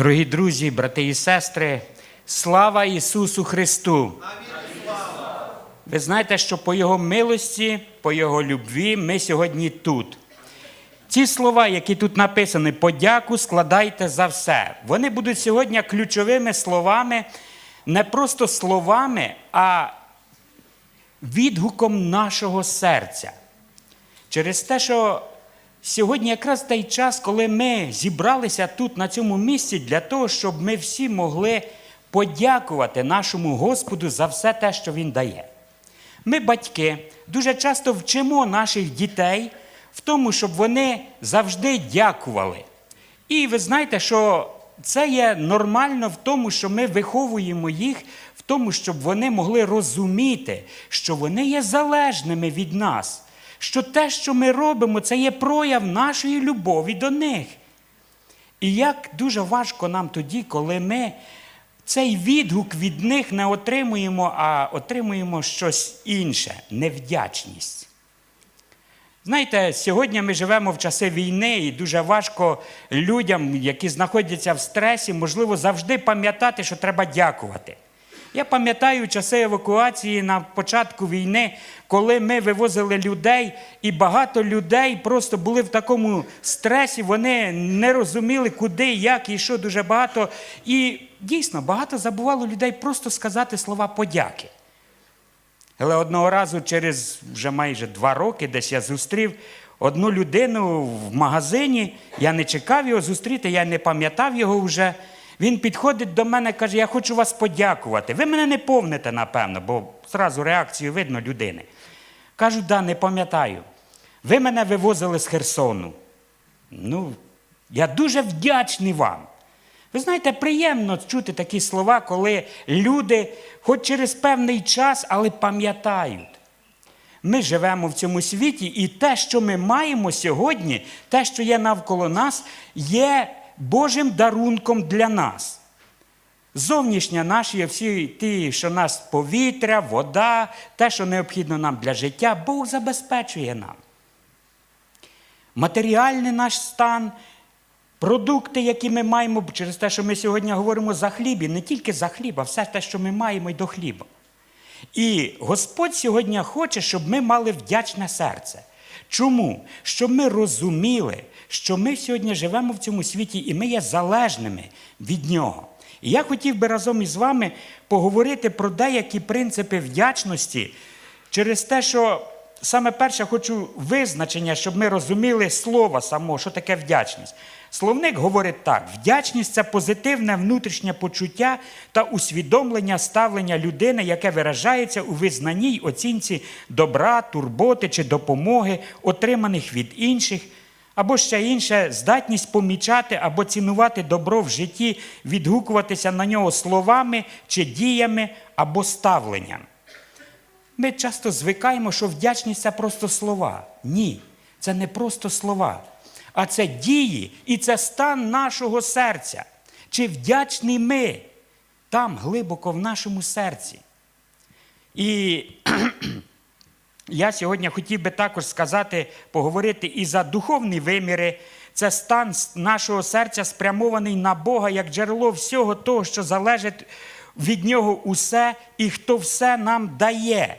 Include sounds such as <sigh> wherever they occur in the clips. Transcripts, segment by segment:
Дорогі друзі, брати і сестри, слава Ісусу Христу! Ви знаєте, що по Його милості, по Його любві ми сьогодні тут. Ці слова, які тут написані, подяку складайте за все. Вони будуть сьогодні ключовими словами, не просто словами, а відгуком нашого серця. Через те, що сьогодні якраз той час, коли ми зібралися тут, на цьому місці, для того, щоб ми всі могли подякувати нашому Господу за все те, що Він дає. Ми, батьки, дуже часто вчимо наших дітей в тому, щоб вони завжди дякували. І ви знаєте, що це є нормально в тому, що ми виховуємо їх в тому, щоб вони могли розуміти, що вони є залежними від нас, що те, що ми робимо, це є прояв нашої любові до них. І як дуже важко нам тоді, коли ми цей відгук від них не отримуємо, а отримуємо щось інше невдячність. Знаєте, сьогодні ми живемо в часи війни, і дуже важко людям, які знаходяться в стресі, можливо, завжди пам'ятати, що треба дякувати. Я пам'ятаю часи евакуації на початку війни, коли ми вивозили людей, і багато людей просто були в такому стресі, вони не розуміли, куди, як і що дуже багато. І дійсно багато забувало людей просто сказати слова подяки. Але одного разу, через вже майже два роки, десь я зустрів одну людину в магазині. Я не чекав його зустріти, я не пам'ятав його вже. Він підходить до мене каже: Я хочу вас подякувати. Ви мене не повните, напевно, бо зразу реакцію видно людини. Кажу, да, не пам'ятаю. Ви мене вивозили з Херсону. Ну, я дуже вдячний вам. Ви знаєте, приємно чути такі слова, коли люди, хоч через певний час, але пам'ятають. Ми живемо в цьому світі, і те, що ми маємо сьогодні, те, що є навколо нас, є Божим дарунком для нас. Зовнішня наші, всі ті, що нас повітря, вода, те, що необхідно нам для життя, Бог забезпечує нам. Матеріальний наш стан, продукти, які ми маємо, через те, що ми сьогодні говоримо за хліб, і не тільки за хліб, а все те, що ми маємо й до хліба. І Господь сьогодні хоче, щоб ми мали вдячне серце. Чому? Щоб ми розуміли, що ми сьогодні живемо в цьому світі і ми є залежними від нього. І я хотів би разом із вами поговорити про деякі принципи вдячності через те, що саме перше хочу визначення, щоб ми розуміли слово само, що таке вдячність. Словник говорить так: вдячність це позитивне внутрішнє почуття та усвідомлення ставлення людини, яке виражається у визнанні й оцінці добра, турботи чи допомоги, отриманих від інших. Або ще інше здатність помічати або цінувати добро в житті, відгукуватися на нього словами чи діями або ставленням. Ми часто звикаємо, що вдячність це просто слова. Ні, це не просто слова, а це дії і це стан нашого серця. Чи вдячні ми там глибоко в нашому серці? І <clears throat> я сьогодні хотів би також сказати, поговорити і за духовні виміри. Це стан нашого серця спрямований на Бога як джерело всього того, що залежить від Нього усе і хто все нам дає.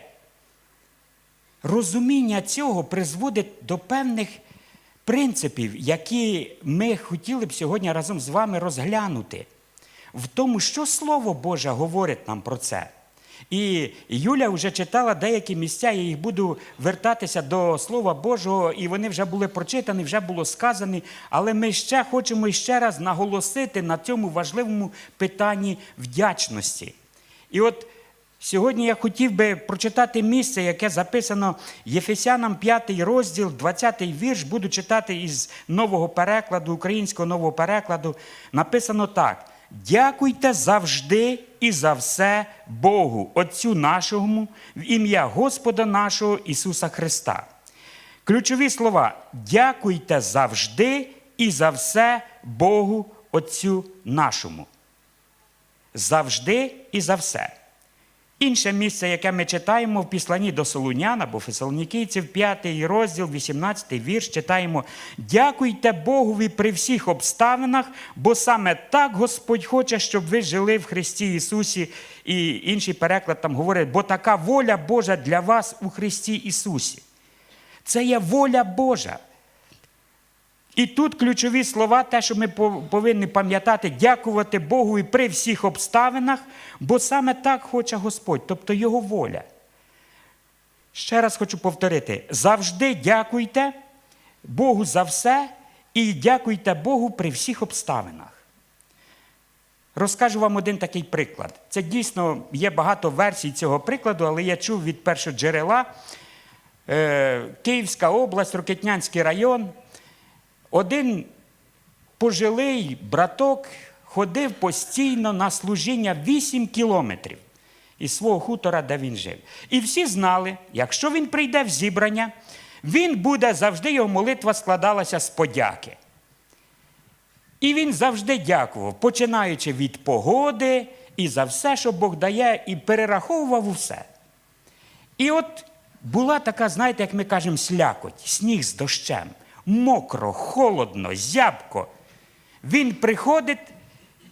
Розуміння цього призводить до певних принципів, які ми хотіли б сьогодні разом з вами розглянути, в тому, що Слово Боже говорить нам про це. І Юля вже читала деякі місця, я їх буду вертатися до Слова Божого, і вони вже були прочитані, вже було сказані. Але ми ще хочемо ще раз наголосити на цьому важливому питанні вдячності. І от сьогодні я хотів би прочитати місце, яке записано Єфесянам 5 розділ, 20 вірш, буду читати із нового перекладу, українського нового перекладу. Написано так. Дякуйте завжди і за все Богу, Отцю нашому, в ім'я Господа нашого Ісуса Христа. Ключові слова: дякуйте завжди і за все Богу, Отцю нашому. Завжди і за все. Інше місце, яке ми читаємо в післанні до Солунян або Фесалонікійців, 5 розділ, 18 вірш, читаємо: Дякуйте Богові при всіх обставинах, бо саме так Господь хоче, щоб ви жили в Христі Ісусі. І інший переклад там говорить, бо така воля Божа для вас у Христі Ісусі. Це є воля Божа. І тут ключові слова, те, що ми повинні пам'ятати, дякувати Богу і при всіх обставинах, бо саме так хоче Господь, тобто Його воля. Ще раз хочу повторити: завжди дякуйте Богу за все і дякуйте Богу при всіх обставинах. Розкажу вам один такий приклад. Це дійсно є багато версій цього прикладу, але я чув від першого джерела е, Київська область, Рокетнянський район. Один пожилий браток ходив постійно на служіння 8 кілометрів із свого хутора, де він жив. І всі знали, якщо він прийде в зібрання, він буде завжди його молитва складалася з подяки. І він завжди дякував, починаючи від погоди і за все, що Бог дає, і перераховував усе. І от була така, знаєте, як ми кажемо, слякоть, сніг з дощем, мокро, холодно, зябко. Він приходить,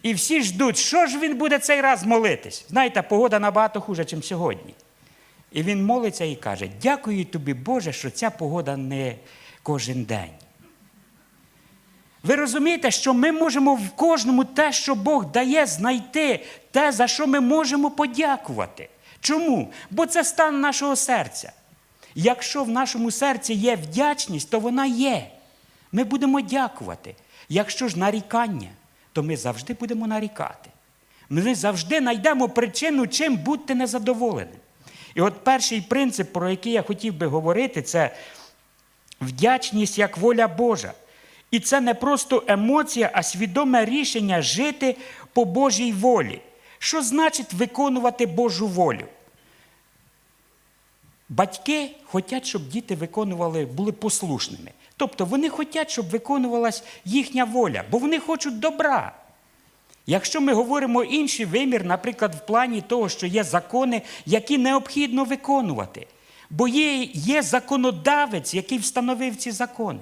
і всі ждуть, що ж він буде цей раз молитись. Знаєте, погода набагато хуже, ніж сьогодні. І він молиться і каже: Дякую тобі, Боже, що ця погода не кожен день. Ви розумієте, що ми можемо в кожному те, що Бог дає, знайти те, за що ми можемо подякувати. Чому? Бо це стан нашого серця. Якщо в нашому серці є вдячність, то вона є. Ми будемо дякувати. Якщо ж нарікання, то ми завжди будемо нарікати. Ми завжди знайдемо причину, чим бути незадоволеним. І от перший принцип, про який я хотів би говорити, це вдячність як воля Божа. І це не просто емоція, а свідоме рішення жити по Божій волі. Що значить виконувати Божу волю? Батьки хочуть, щоб діти виконували, були послушними. Тобто вони хочуть, щоб виконувалась їхня воля, бо вони хочуть добра. Якщо ми говоримо інший вимір, наприклад, в плані того, що є закони, які необхідно виконувати, бо є, є законодавець, який встановив ці закони.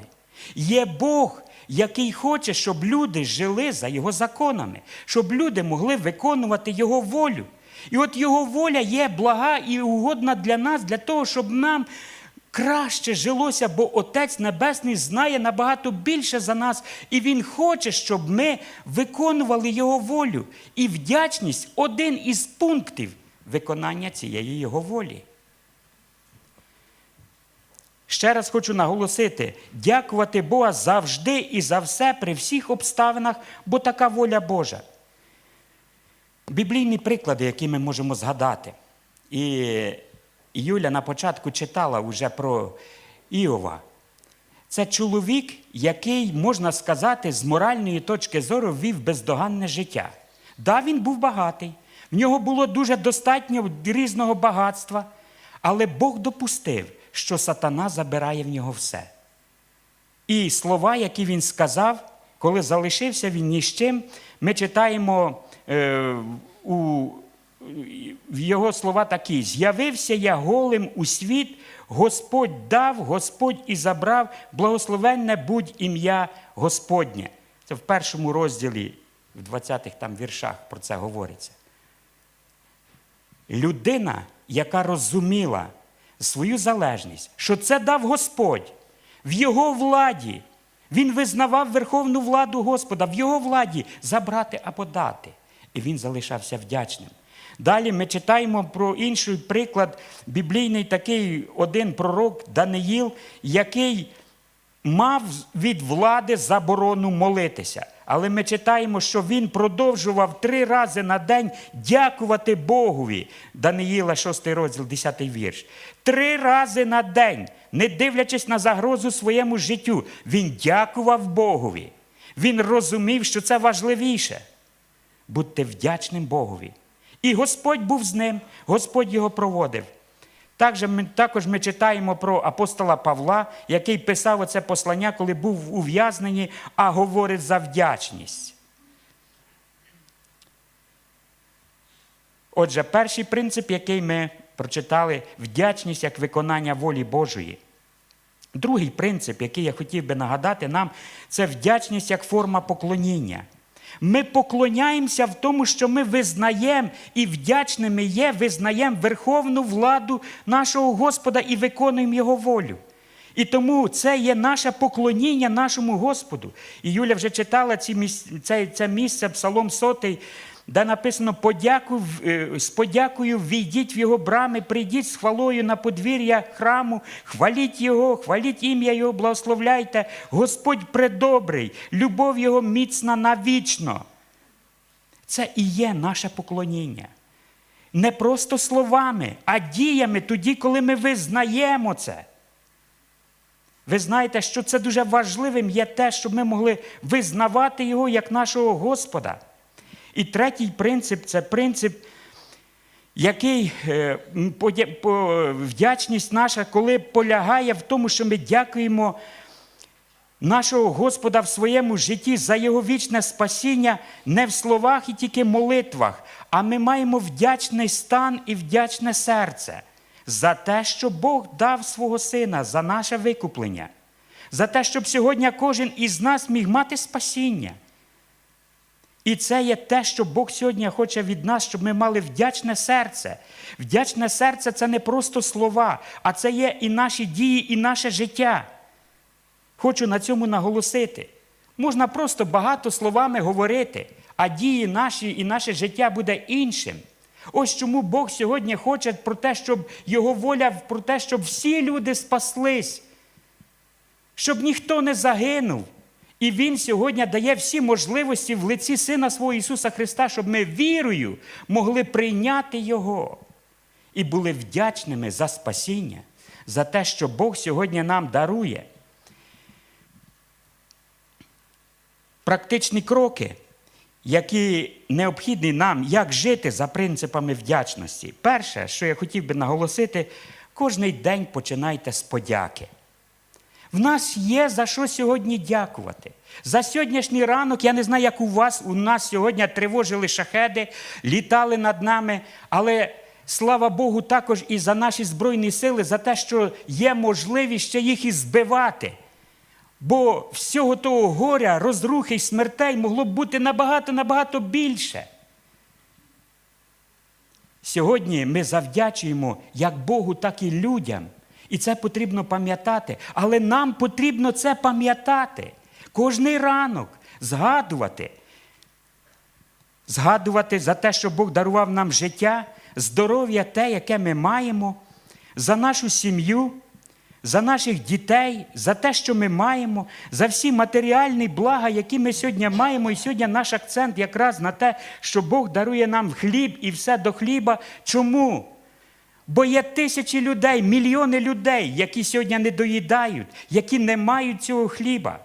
Є Бог, який хоче, щоб люди жили за його законами, щоб люди могли виконувати його волю. І от його воля є блага і угодна для нас, для того, щоб нам краще жилося, бо Отець Небесний знає набагато більше за нас, і Він хоче, щоб ми виконували Його волю. І вдячність один із пунктів виконання цієї Його волі. Ще раз хочу наголосити: дякувати Бога завжди і за все при всіх обставинах, бо така воля Божа. Біблійні приклади, які ми можемо згадати. І Юля на початку читала вже про Іова. Це чоловік, який, можна сказати, з моральної точки зору вів бездоганне життя. Да, він був багатий, в нього було дуже достатньо різного багатства, але Бог допустив, що сатана забирає в нього все. І слова, які він сказав, коли залишився він ні з чим, ми читаємо у, його слова такі: з'явився я голим у світ, Господь дав, Господь і забрав, благословенне будь ім'я Господнє. Це в першому розділі, в 20-х там віршах про це говориться. Людина, яка розуміла свою залежність, що це дав Господь в його владі. Він визнавав верховну владу Господа в його владі забрати або дати. І він залишався вдячним. Далі ми читаємо про інший приклад, біблійний такий один пророк Даниїл, який мав від влади заборону молитися. Але ми читаємо, що він продовжував три рази на день дякувати Богові. Даниїла, 6 розділ, 10 вірш. Три рази на день, не дивлячись на загрозу своєму життю, він дякував Богові. Він розумів, що це важливіше. Будьте вдячним Богові. І Господь був з ним, Господь його проводив. Також ми, читаємо про апостола Павла, який писав оце послання, коли був ув'язнений, а говорить за вдячність. Отже, перший принцип, який ми прочитали, вдячність як виконання волі Божої. Другий принцип, який я хотів би нагадати нам, це вдячність як форма поклоніння. Ми поклоняємося в тому, що ми визнаємо і вдячними є, визнаємо верховну владу нашого Господа і виконуємо Його волю. І тому це є наше поклоніння нашому Господу. І Юля вже читала ці місця, це, це місце, Псалом сотий, де написано: подяку, е, з подякою війдіть в його брами, прийдіть з хвалою на подвір'я храму, хваліть Його, хваліть ім'я Його, благословляйте. Господь предобрий, любов Його міцна навічно. Це і є наше поклоніння. Не просто словами, а діями тоді, коли ми визнаємо це. Ви знаєте, що це дуже важливим є те, щоб ми могли визнавати Його як нашого Господа. І третій принцип це принцип, який е, вдячність наша, коли полягає в тому, що ми дякуємо нашого Господа в своєму житті за Його вічне спасіння не в словах і тільки молитвах, а ми маємо вдячний стан і вдячне серце за те, що Бог дав свого Сина, за наше викуплення, за те, щоб сьогодні кожен із нас міг мати спасіння. І це є те, що Бог сьогодні хоче від нас, щоб ми мали вдячне серце. Вдячне серце це не просто слова, а це є і наші дії, і наше життя. Хочу на цьому наголосити. Можна просто багато словами говорити, а дії наші і наше життя буде іншим. Ось чому Бог сьогодні хоче про те, щоб Його воля про те, щоб всі люди спаслись, щоб ніхто не загинув. І Він сьогодні дає всі можливості в лиці Сина свого Ісуса Христа, щоб ми вірою могли прийняти Його і були вдячними за спасіння, за те, що Бог сьогодні нам дарує. Практичні кроки, які необхідні нам, як жити за принципами вдячності. Перше, що я хотів би наголосити, кожний день починайте з подяки. В нас є за що сьогодні дякувати. За сьогоднішній ранок, я не знаю, як у вас, у нас сьогодні тривожили шахеди, літали над нами, але слава Богу, також і за наші Збройні сили, за те, що є можливість ще їх і збивати. Бо всього того горя, розрухи й смертей могло б бути набагато-набагато більше. Сьогодні ми завдячуємо як Богу, так і людям. І це потрібно пам'ятати. Але нам потрібно це пам'ятати. Кожний ранок згадувати. Згадувати за те, що Бог дарував нам життя, здоров'я те, яке ми маємо, за нашу сім'ю, за наших дітей, за те, що ми маємо, за всі матеріальні блага, які ми сьогодні маємо. І сьогодні наш акцент якраз на те, що Бог дарує нам хліб і все до хліба. Чому? Бо є тисячі людей, мільйони людей, які сьогодні не доїдають, які не мають цього хліба.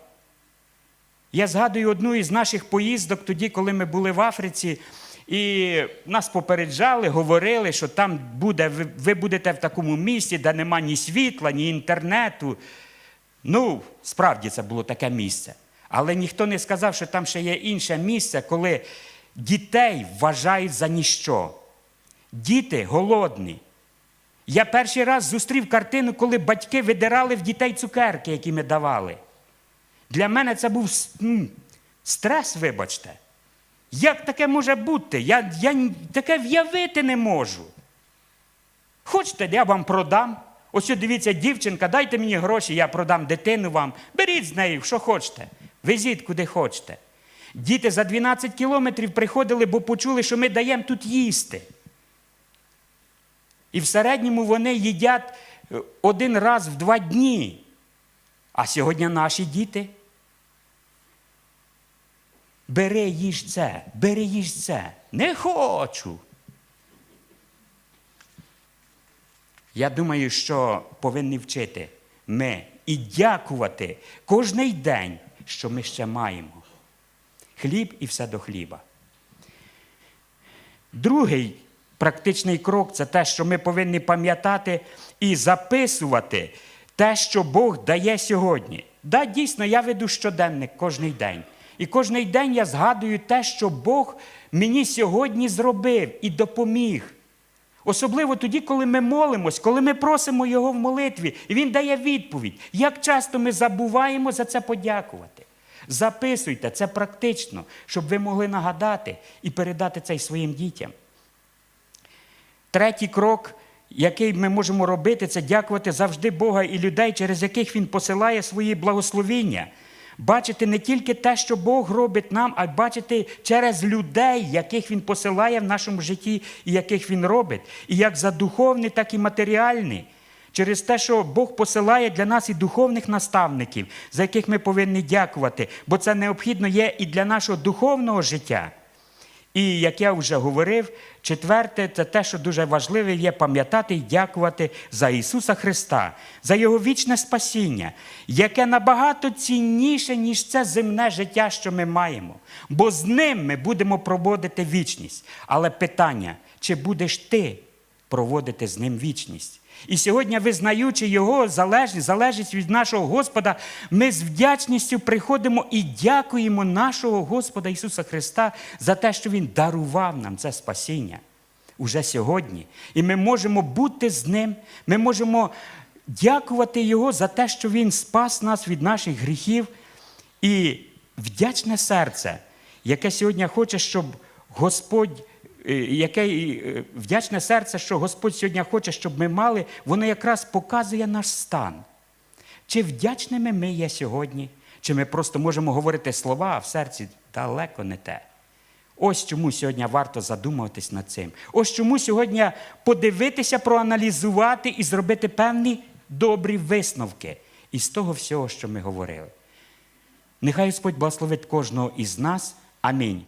Я згадую одну із наших поїздок тоді, коли ми були в Африці, і нас попереджали, говорили, що там буде, ви, будете в такому місці, де нема ні світла, ні інтернету. Ну, справді це було таке місце. Але ніхто не сказав, що там ще є інше місце, коли дітей вважають за ніщо. Діти голодні. Я перший раз зустрів картину, коли батьки видирали в дітей цукерки, які ми давали. Для мене це був стрес, вибачте. Як таке може бути? Я, я таке в'явити не можу. Хочете, я вам продам. Ось дивіться, дівчинка, дайте мені гроші, я продам дитину вам. Беріть з нею, що хочете. Везіть куди хочете. Діти за 12 кілометрів приходили, бо почули, що ми даємо тут їсти. І в середньому вони їдять е, один раз в два дні. А сьогодні наші діти. Бери їж це, бери їж це. Не хочу. Я думаю, що повинні вчити ми і дякувати кожний день, що ми ще маємо. Хліб і все до хліба. Другий практичний крок це те, що ми повинні пам'ятати і записувати те, що Бог дає сьогодні. Да, дійсно, я веду щоденник кожен день. І кожний день я згадую те, що Бог мені сьогодні зробив і допоміг. Особливо тоді, коли ми молимось, коли ми просимо Його в молитві, і Він дає відповідь. Як часто ми забуваємо за це подякувати. Записуйте, це практично, щоб ви могли нагадати і передати це своїм дітям. Третій крок, який ми можемо робити, це дякувати завжди Бога і людей, через яких Він посилає свої благословіння. Бачити не тільки те, що Бог робить нам, а бачити через людей, яких Він посилає в нашому житті і яких Він робить. І як за духовний, так і матеріальний. Через те, що Бог посилає для нас і духовних наставників, за яких ми повинні дякувати, бо це необхідно є і для нашого духовного життя. І як я вже говорив, четверте, це те, що дуже важливе є пам'ятати і дякувати за Ісуса Христа, за Його вічне спасіння, яке набагато цінніше, ніж це земне життя, що ми маємо. Бо з ним ми будемо проводити вічність. Але питання, чи будеш ти проводити з ним вічність? І сьогодні, визнаючи Його залежність, залежність від нашого Господа, ми з вдячністю приходимо і дякуємо нашого Господа Ісуса Христа за те, що Він дарував нам це спасіння уже сьогодні. І ми можемо бути з Ним, ми можемо дякувати Його за те, що Він спас нас від наших гріхів. І вдячне серце, яке сьогодні хоче, щоб Господь яке е, вдячне серце, що Господь сьогодні хоче, щоб ми мали, воно якраз показує наш стан. Чи вдячними ми є сьогодні, чи ми просто можемо говорити слова, а в серці далеко не те. Ось чому сьогодні варто задумуватись над цим. Ось чому сьогодні подивитися, проаналізувати і зробити певні добрі висновки із того всього, що ми говорили. Нехай Господь благословить кожного із нас. Амінь.